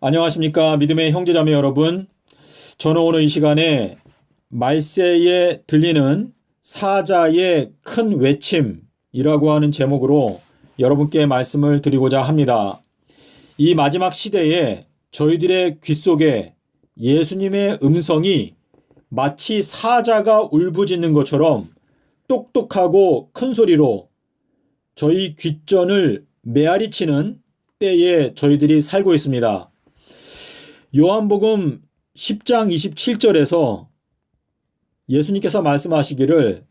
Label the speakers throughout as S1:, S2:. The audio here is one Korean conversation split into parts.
S1: 안녕하십니까. 믿음의 형제자매 여러분. 저는 오늘 이 시간에 말세에 들리는 사자의 큰 외침이라고 하는 제목으로 여러분께 말씀을 드리고자 합니다. 이 마지막 시대에 저희들의 귀 속에 예수님의 음성이 마치 사자가 울부짖는 것처럼 똑똑하고 큰 소리로 저희 귓전을 메아리치는 때에 저희들이 살고 있습니다. 요한복음 10장 27절에서 예수님께서 말씀하시기를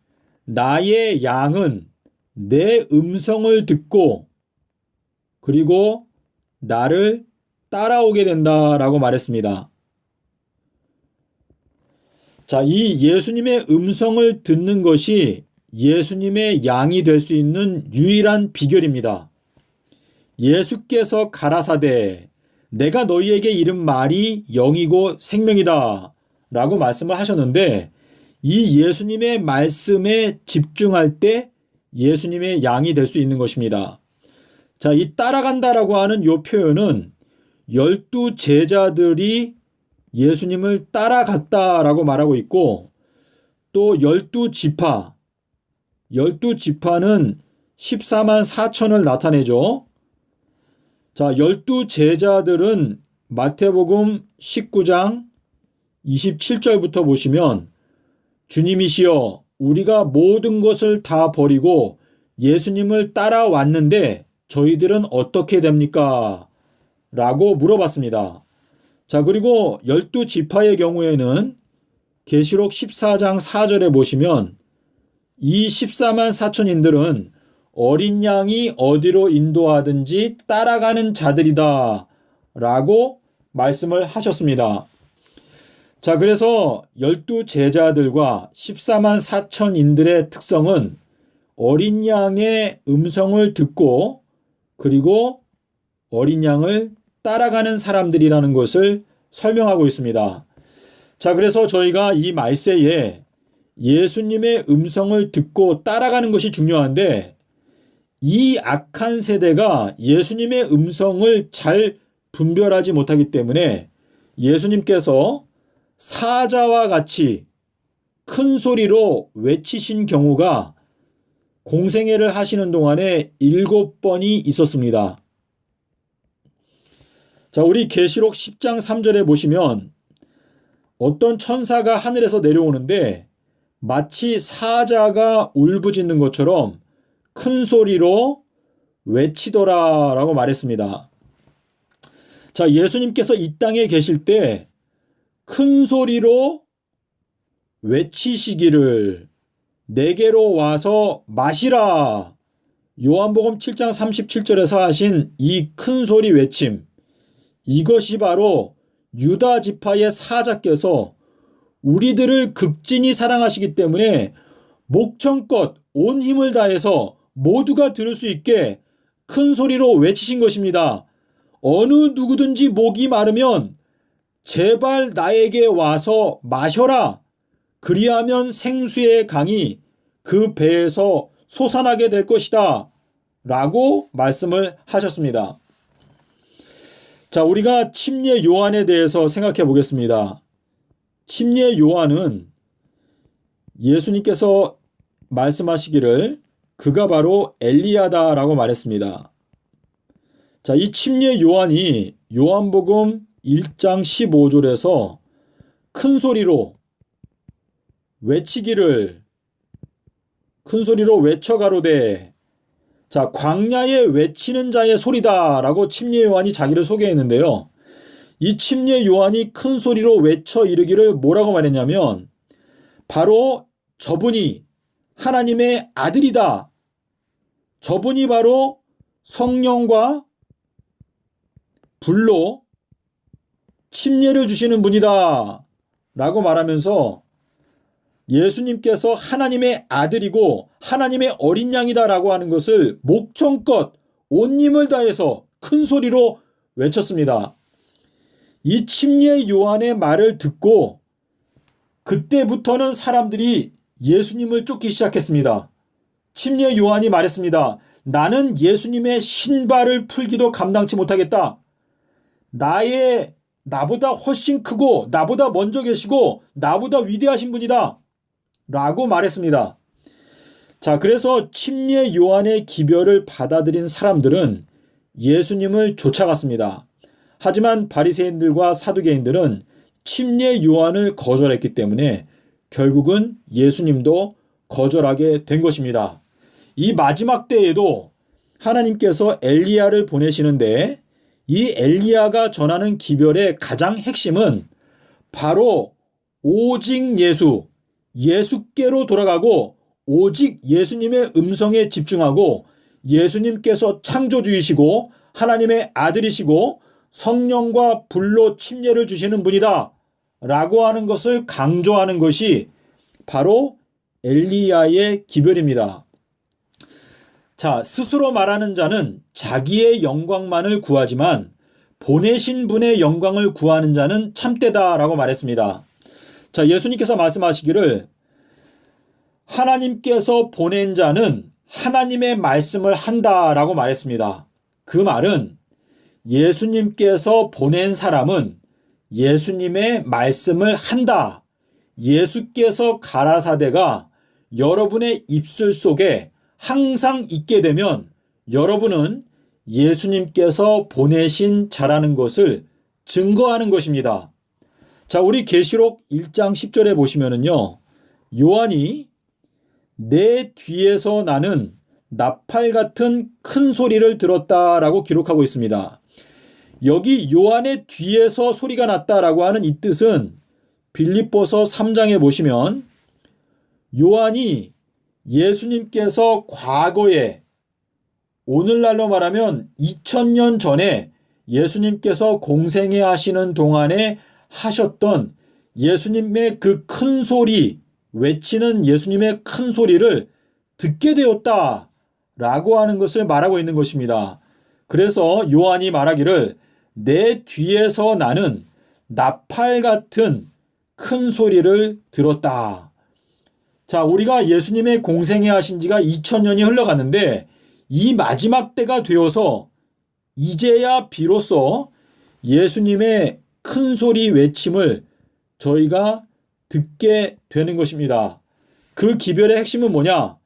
S1: 나의 양은 내 음성을 듣고 그리고 나를 따라오게 된다라고 말했습니다. 자, 이 예수님의 음성을 듣는 것이 예수님의 양이 될 수 있는 유일한 비결입니다. 예수께서 가라사대 내가 너희에게 이른 말이 영이고 생명이다 라고 말씀을 하셨는데 이 예수님의 말씀에 집중할 때 예수님의 양이 될 수 있는 것입니다. 자, 이 따라간다라고 하는 요 표현은 열두 제자들이 예수님을 따라갔다라고 말하고 있고 또 열두 지파, 열두 지파는 14만 4천을 나타내죠. 자, 열두 제자들은 마태복음 19장 27절부터 보시면 주님이시여 우리가 모든 것을 다 버리고 예수님을 따라왔는데 저희들은 어떻게 됩니까? 라고 물어봤습니다. 자, 그리고 열두 지파의 경우에는 계시록 14장 4절에 보시면 이 14만 4천인들은 어린 양이 어디로 인도하든지 따라가는 자들이다. 라고 말씀을 하셨습니다. 자, 그래서 열두 제자들과 14만 4천 인들의 특성은 어린 양의 음성을 듣고 그리고 어린 양을 따라가는 사람들이라는 것을 설명하고 있습니다. 자, 그래서 저희가 이 말세에 예수님의 음성을 듣고 따라가는 것이 중요한데 이 악한 세대가 예수님의 음성을 잘 분별하지 못하기 때문에 예수님께서 사자와 같이 큰 소리로 외치신 경우가 공생애를 하시는 동안에 일곱 번이 있었습니다. 자, 우리 계시록 10장 3절에 보시면 어떤 천사가 하늘에서 내려오는데 마치 사자가 울부짖는 것처럼 큰 소리로 외치더라 라고 말했습니다. 자, 예수님께서 이 땅에 계실 때 큰 소리로 외치시기를 내게로 와서 마시라. 요한복음 7장 37절에서 하신 이 큰 소리 외침. 이것이 바로 유다 지파의 사자께서 우리들을 극진히 사랑하시기 때문에 목청껏 온 힘을 다해서 모두가 들을 수 있게 큰 소리로 외치신 것입니다. 어느 누구든지 목이 마르면 제발 나에게 와서 마셔라. 그리하면 생수의 강이 그 배에서 솟아나게 될 것이다. 라고 말씀을 하셨습니다. 자, 우리가 침례 요한에 대해서 생각해 보겠습니다. 침례 요한은 예수님께서 말씀하시기를 그가 바로 엘리야다라고 말했습니다. 자, 이 침례 요한이 요한복음 1장 15절에서 큰 소리로 외치기를 큰 소리로 외쳐 가로되 자, 광야에 외치는 자의 소리다라고 침례 요한이 자기를 소개했는데요. 이 침례 요한이 큰 소리로 외쳐 이르기를 뭐라고 말했냐면 바로 저분이 하나님의 아들이다. 저분이 바로 성령과 불로 침례를 주시는 분이다. 라고 말하면서 예수님께서 하나님의 아들이고 하나님의 어린 양이다 라고 하는 것을 목청껏 온 힘을 다해서 큰 소리로 외쳤습니다. 이 침례 요한의 말을 듣고 그때부터는 사람들이 예수님을 쫓기 시작했습니다. 침례 요한이 말했습니다. 나는 예수님의 신발을 풀기도 감당치 못하겠다. 나의 나보다 훨씬 크고 나보다 먼저 계시고 나보다 위대하신 분이다. 라고 말했습니다. 자, 그래서 침례 요한의 기별을 받아들인 사람들은 예수님을 쫓아갔습니다. 하지만 바리새인들과 사두개인들은 침례 요한을 거절했기 때문에 결국은 예수님도 거절하게 된 것입니다. 이 마지막 때에도 하나님께서 엘리야를 보내시는데 이 엘리야가 전하는 기별의 가장 핵심은 바로 오직 예수, 예수께로 돌아가고 오직 예수님의 음성에 집중하고 예수님께서 창조주이시고 하나님의 아들이시고 성령과 불로 침례를 주시는 분이다. 라고 하는 것을 강조하는 것이 바로 엘리야의 기별입니다. 자, 스스로 말하는 자는 자기의 영광만을 구하지만 보내신 분의 영광을 구하는 자는 참되다라고 말했습니다. 자, 예수님께서 말씀하시기를 하나님께서 보낸 자는 하나님의 말씀을 한다라고 말했습니다. 그 말은 예수님께서 보낸 사람은 예수님의 말씀을 한다. 예수께서 가라사대가 여러분의 입술 속에 항상 있게 되면 여러분은 예수님께서 보내신 자라는 것을 증거하는 것입니다. 자, 우리 계시록 1장 10절에 보시면은요. 요한이 내 뒤에서 나는 나팔 같은 큰 소리를 들었다라고 기록하고 있습니다. 여기 요한의 뒤에서 소리가 났다라고 하는 이 뜻은 빌립보서 3장에 보시면 요한이 예수님께서 과거에 오늘날로 말하면 2000년 전에 예수님께서 공생애 하시는 동안에 하셨던 예수님의 그 큰 소리, 외치는 예수님의 큰 소리를 듣게 되었다. 라고 하는 것을 말하고 있는 것입니다. 그래서 요한이 말하기를 내 뒤에서 나는 나팔 같은 큰 소리를 들었다. 자, 우리가 예수님의 공생애 하신 지가 2000년이 흘러갔는데 이 마지막 때가 되어서 이제야 비로소 예수님의 큰 소리 외침을 저희가 듣게 되는 것입니다. 그 기별의 핵심은 뭐냐?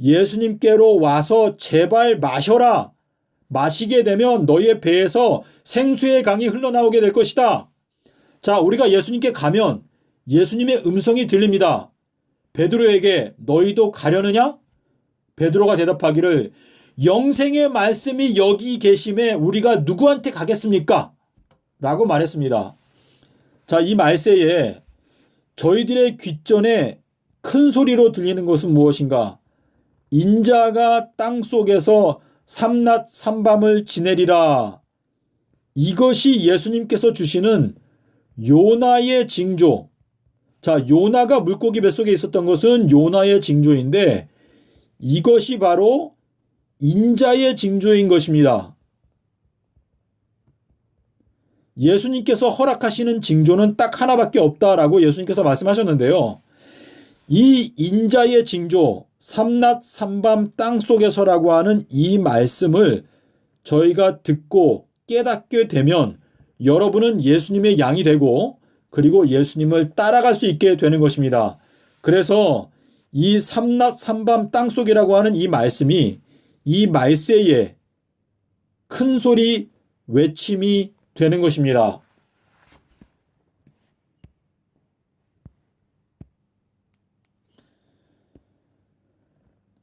S1: 예수님께로 와서 제발 마셔라. 마시게 되면 너희의 배에서 생수의 강이 흘러나오게 될 것이다. 자, 우리가 예수님께 가면 예수님의 음성이 들립니다. 베드로에게 너희도 가려느냐? 베드로가 대답하기를 영생의 말씀이 여기 계심에 우리가 누구한테 가겠습니까? 라고 말했습니다. 자, 이 말세에 저희들의 귓전에 큰 소리로 들리는 것은 무엇인가? 인자가 땅 속에서 삼낮 삼밤을 지내리라. 이것이 예수님께서 주시는 요나의 징조. 자, 요나가 물고기 뱃속에 있었던 것은 요나의 징조인데 이것이 바로 인자의 징조인 것입니다. 예수님께서 허락하시는 징조는 딱 하나밖에 없다라고 예수님께서 말씀하셨는데요. 이 인자의 징조, 삼낮 삼밤 땅 속에서라고 하는 이 말씀을 저희가 듣고 깨닫게 되면 여러분은 예수님의 양이 되고 그리고 예수님을 따라갈 수 있게 되는 것입니다. 그래서 이 삼낮 삼밤 땅 속이라고 하는 이 말씀이 이 말세에 큰 소리 외침이 되는 것입니다.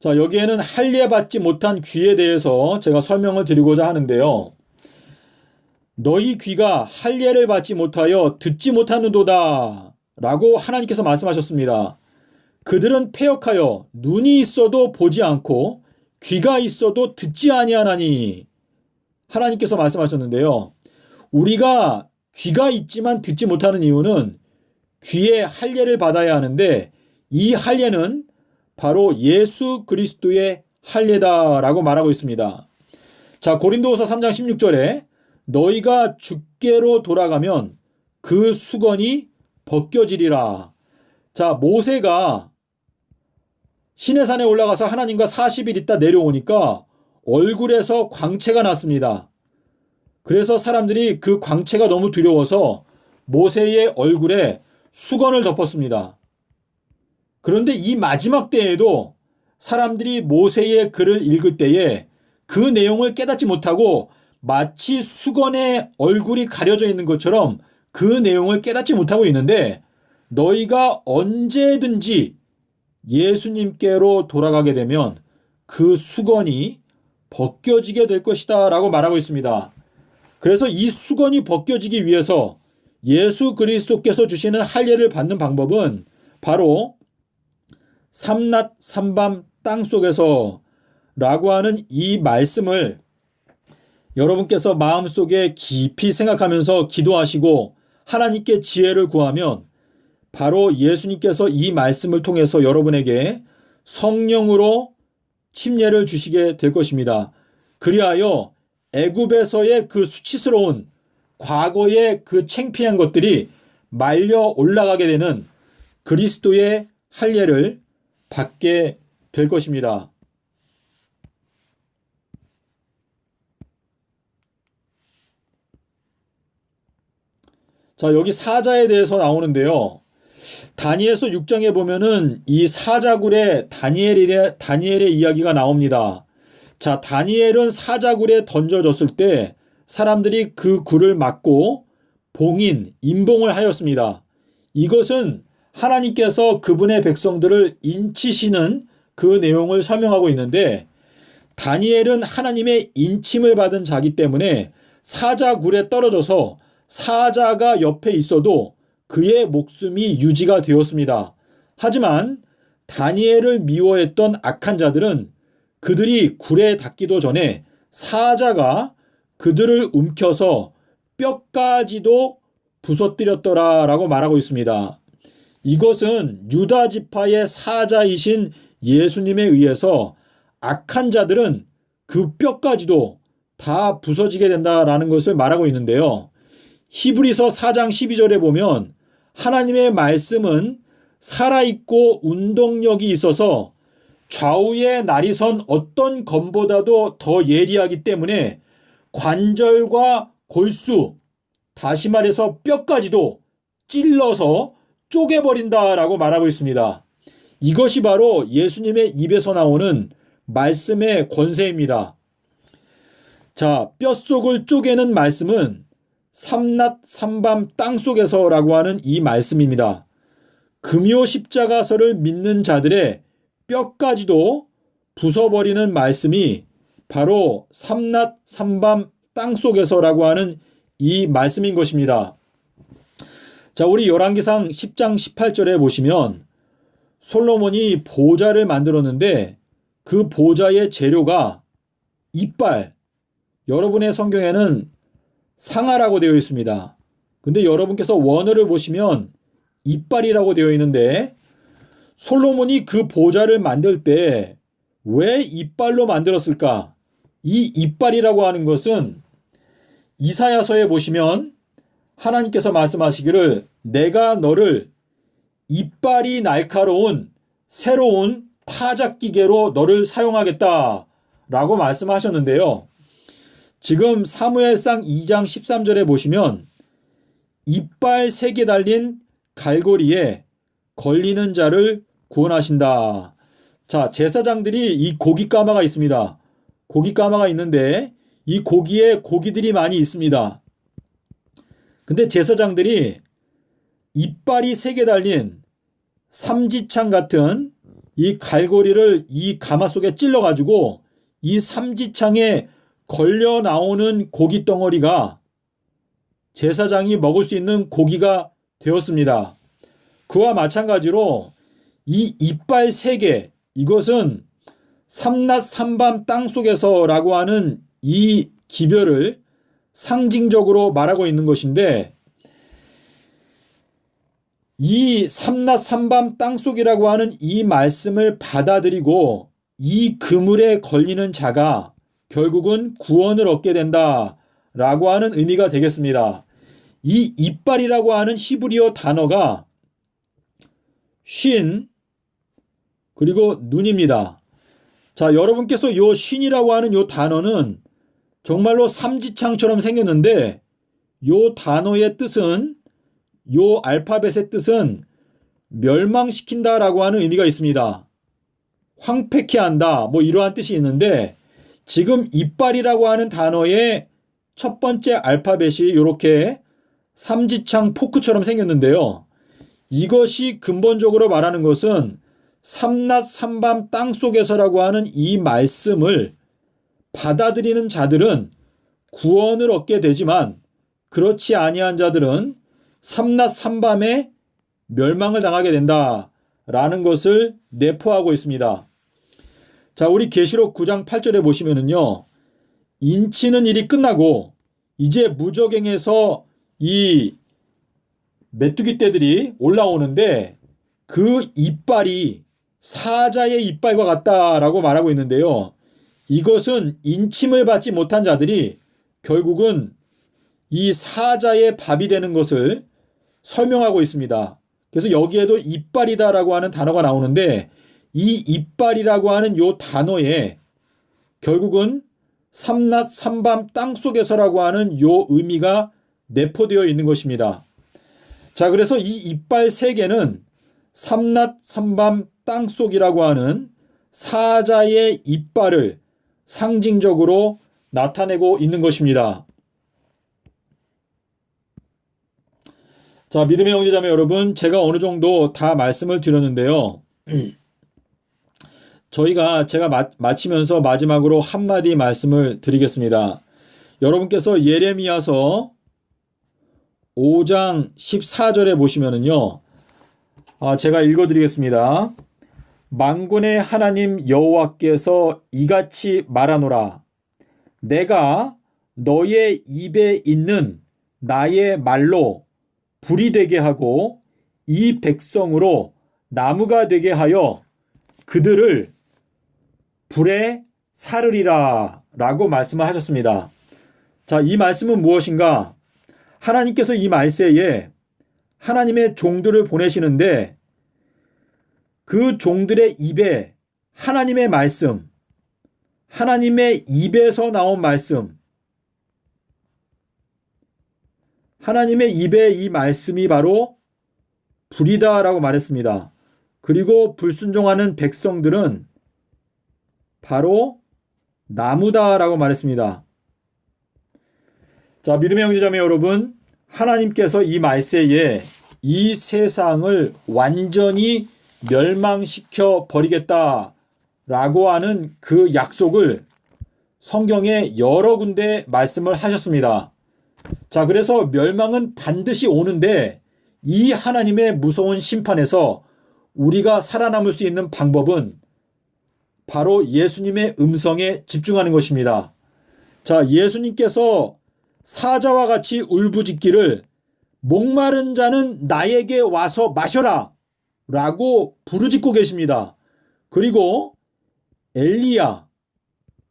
S1: 자, 여기에는 할례 받지 못한 귀에 대해서 제가 설명을 드리고자 하는데요. 너희 귀가 할례를 받지 못하여 듣지 못하는도다. 라고 하나님께서 말씀하셨습니다. 그들은 폐역하여 눈이 있어도 보지 않고 귀가 있어도 듣지 아니하나니 하나님께서 말씀하셨는데요. 우리가 귀가 있지만 듣지 못하는 이유는 귀에 할례를 받아야 하는데 이 할례는 바로 예수 그리스도의 할례다라고 말하고 있습니다. 자, 고린도후서 3장 16절에 너희가 주께로 돌아가면 그 수건이 벗겨지리라. 자, 모세가 시내산에 올라가서 하나님과 40일 있다 내려오니까 얼굴에서 광채가 났습니다. 그래서 사람들이 그 광채가 너무 두려워서 모세의 얼굴에 수건을 덮었습니다. 그런데 이 마지막 때에도 사람들이 모세의 글을 읽을 때에 그 내용을 깨닫지 못하고 마치 수건에 얼굴이 가려져 있는 것처럼 그 내용을 깨닫지 못하고 있는데 너희가 언제든지 예수님께로 돌아가게 되면 그 수건이 벗겨지게 될 것이다 라고 말하고 있습니다. 그래서 이 수건이 벗겨지기 위해서 예수 그리스도께서 주시는 할례를 받는 방법은 바로 삼낮 삼밤 땅 속에서 라고 하는 이 말씀을 여러분께서 마음속에 깊이 생각하면서 기도하시고 하나님께 지혜를 구하면 바로 예수님께서 이 말씀을 통해서 여러분에게 성령으로 침례를 주시게 될 것입니다. 그리하여 애굽에서의 그 수치스러운 과거의 그 창피한 것들이 말려 올라가게 되는 그리스도의 할례를 받게 될 것입니다. 자, 여기 사자에 대해서 나오는데요. 다니엘서 6장에 보면은 이 사자굴에 다니엘의 다니엘의 이야기가 나옵니다. 자, 다니엘은 사자굴에 던져졌을 때 사람들이 그 굴을 막고 봉인, 임봉을 하였습니다. 이것은 하나님께서 그분의 백성들을 인치시는 그 내용을 설명하고 있는데 다니엘은 하나님의 인침을 받은 자기 때문에 사자굴에 떨어져서 사자가 옆에 있어도 그의 목숨이 유지가 되었습니다. 하지만 다니엘을 미워했던 악한 자들은 그들이 굴에 닿기도 전에 사자가 그들을 움켜서 뼈까지도 부서뜨렸더라라고 말하고 있습니다. 이것은 유다 지파의 사자이신 예수님에 의해서 악한 자들은 그 뼈까지도 다 부서지게 된다라는 것을 말하고 있는데요. 히브리서 4장 12절에 보면 하나님의 말씀은 살아있고 운동력이 있어서 좌우의 날이 선 어떤 검보다도 더 예리하기 때문에 관절과 골수, 다시 말해서 뼈까지도 찔러서 쪼개버린다라고 말하고 있습니다. 이것이 바로 예수님의 입에서 나오는 말씀의 권세입니다. 자, 뼛속을 쪼개는 말씀은 삼낮 삼밤 땅 속에서라고 하는 이 말씀입니다. 금요 십자가서를 믿는 자들의 뼈까지도 부숴버리는 말씀이 바로 삼낮 삼밤 땅 속에서라고 하는 이 말씀인 것입니다. 자, 우리 열왕기상 10장 18절에 보시면 솔로몬이 보좌를 만들었는데 그 보좌의 재료가 이빨. 여러분의 성경에는 상하라고 되어 있습니다. 근데 여러분께서 원어를 보시면 이빨이라고 되어 있는데 솔로몬이 그 보좌를 만들 때 왜 이빨로 만들었을까? 이 이빨이라고 하는 것은 이사야서에 보시면 하나님께서 말씀하시기를 내가 너를 이빨이 날카로운 새로운 타작기계로 너를 사용하겠다 라고 말씀하셨는데요. 지금 사무엘상 2장 13절에 보시면 이빨 세 개 달린 갈고리에 걸리는 자를 구원하신다. 자, 제사장들이 이 고기 까마가 있습니다. 고기 까마가 있는데 이 고기에 고기들이 많이 있습니다. 근데 제사장들이 이빨이 세 개 달린 삼지창 같은 이 갈고리를 이 가마 속에 찔러 가지고 이 삼지창에 걸려 나오는 고기 덩어리가 제사장이 먹을 수 있는 고기가 되었습니다. 그와 마찬가지로 이 이빨 세 개, 이것은 삼낮 삼밤 땅 속에서라고 하는 이 기별을 상징적으로 말하고 있는 것인데 이 삼낮 삼밤 땅 속이라고 하는 이 말씀을 받아들이고 이 그물에 걸리는 자가 결국은 구원을 얻게 된다 라고 하는 의미가 되겠습니다. 이 이빨이라고 하는 히브리어 단어가 쉰 그리고 눈입니다. 자, 여러분께서 요 쉰이라고 하는 요 단어는 정말로 삼지창처럼 생겼는데 요 단어의 뜻은 요 알파벳의 뜻은 멸망시킨다라고 하는 의미가 있습니다. 황폐케 한다 뭐 이러한 뜻이 있는데 지금 이빨이라고 하는 단어의 첫 번째 알파벳이 이렇게 삼지창 포크처럼 생겼는데요. 이것이 근본적으로 말하는 것은 삼낮 삼밤 땅 속에서라고 하는 이 말씀을 받아들이는 자들은 구원을 얻게 되지만 그렇지 아니한 자들은 삼낮 삼밤에 멸망을 당하게 된다라는 것을 내포하고 있습니다. 자, 우리 계시록 9장 8절에 보시면은요. 인치는 일이 끝나고 이제 무적행에서 이 메뚜기 떼들이 올라오는데 그 이빨이 사자의 이빨과 같다라고 말하고 있는데요. 이것은 인침을 받지 못한 자들이 결국은 이 사자의 밥이 되는 것을 설명하고 있습니다. 그래서 여기에도 이빨이다라고 하는 단어가 나오는데 이 이빨이라고 하는 요 단어에 결국은 삼낮 삼밤 땅 속에서라고 하는 요 의미가 내포되어 있는 것입니다. 자, 그래서 이 이빨 세 개는 삼낮 삼밤 땅 속이라고 하는 사자의 이빨을 상징적으로 나타내고 있는 것입니다. 자, 믿음의 형제자매 여러분, 제가 어느 정도 다 말씀을 드렸는데요. 저희가 제가 마, 마치면서 마지막으로 한마디 말씀을 드리겠습니다. 여러분께서 예레미야서 5장 14절에 보시면은요. 아, 제가 읽어 드리겠습니다. 만군의 하나님 여호와께서 이같이 말하노라 내가 너의 입에 있는 나의 말로 불이 되게 하고 이 백성으로 나무가 되게 하여 그들을 불에 사르리라 라고 말씀을 하셨습니다. 자, 이 말씀은 무엇인가? 하나님께서 이 말세에 하나님의 종들을 보내시는데 그 종들의 입에 하나님의 말씀, 하나님의 입에서 나온 말씀, 하나님의 입에 이 말씀이 바로 불이다라고 말했습니다. 그리고 불순종하는 백성들은 바로 나무다라고 말했습니다. 자, 믿음의 형제자매 여러분, 하나님께서 이 말세에 이 세상을 완전히 멸망시켜 버리겠다라고 하는 그 약속을 성경에 여러 군데 말씀을 하셨습니다. 자, 그래서 멸망은 반드시 오는데 이 하나님의 무서운 심판에서 우리가 살아남을 수 있는 방법은 바로 예수님의 음성에 집중하는 것입니다. 자, 예수님께서 사자와 같이 울부짖기를 목마른 자는 나에게 와서 마셔라 라고 부르짖고 계십니다. 그리고 엘리야,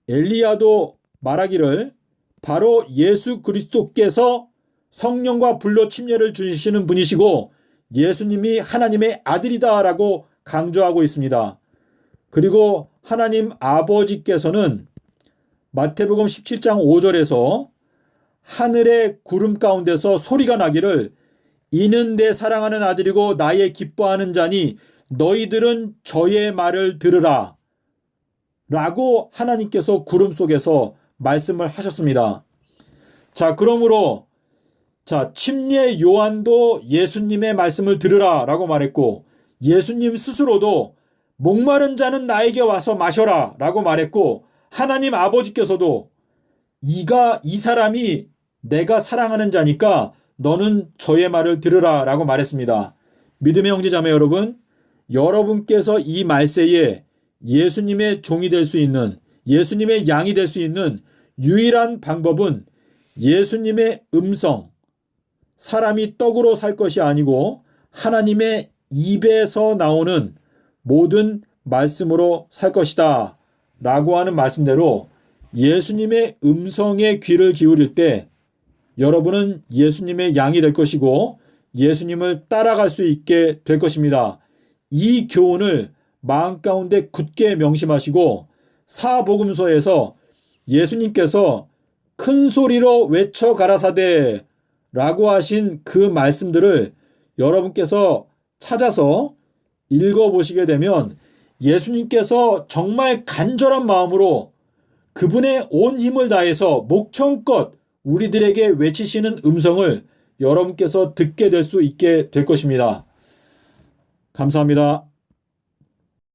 S1: 엘리야도 말하기를 바로 예수 그리스도께서 성령과 불로 침례를 주시는 분이시고 예수님이 하나님의 아들이다라고 강조하고 있습니다. 그리고 하나님 아버지께서는 마태복음 17장 5절에서 하늘의 구름 가운데서 소리가 나기를 이는 내 사랑하는 아들이고 나의 기뻐하는 자니 너희들은 저의 말을 들으라. 라고 하나님께서 구름 속에서 말씀을 하셨습니다. 자, 그러므로 자, 침례 요한도 예수님의 말씀을 들으라 라고 말했고 예수님 스스로도 목마른 자는 나에게 와서 마셔라 라고 말했고 하나님 아버지께서도 이가 이 사람이 내가 사랑하는 자니까 너는 저의 말을 들으라 라고 말했습니다. 믿음의 형제 자매 여러분, 여러분께서 이 말세에 예수님의 종이 될 수 있는 예수님의 양이 될 수 있는 유일한 방법은 예수님의 음성, 사람이 떡으로 살 것이 아니고 하나님의 입에서 나오는 모든 말씀으로 살 것이다. 라고 하는 말씀대로 예수님의 음성에 귀를 기울일 때 여러분은 예수님의 양이 될 것이고 예수님을 따라갈 수 있게 될 것입니다. 이 교훈을 마음 가운데 굳게 명심하시고 사복음서에서 예수님께서 큰 소리로 외쳐 가라사대 라고 하신 그 말씀들을 여러분께서 찾아서 읽어보시게 되면 예수님께서 정말 간절한 마음으로 그분의 온 힘을 다해서 목청껏 우리들에게 외치시는 음성을 여러분께서 듣게 될 수 있게 될 것입니다. 감사합니다.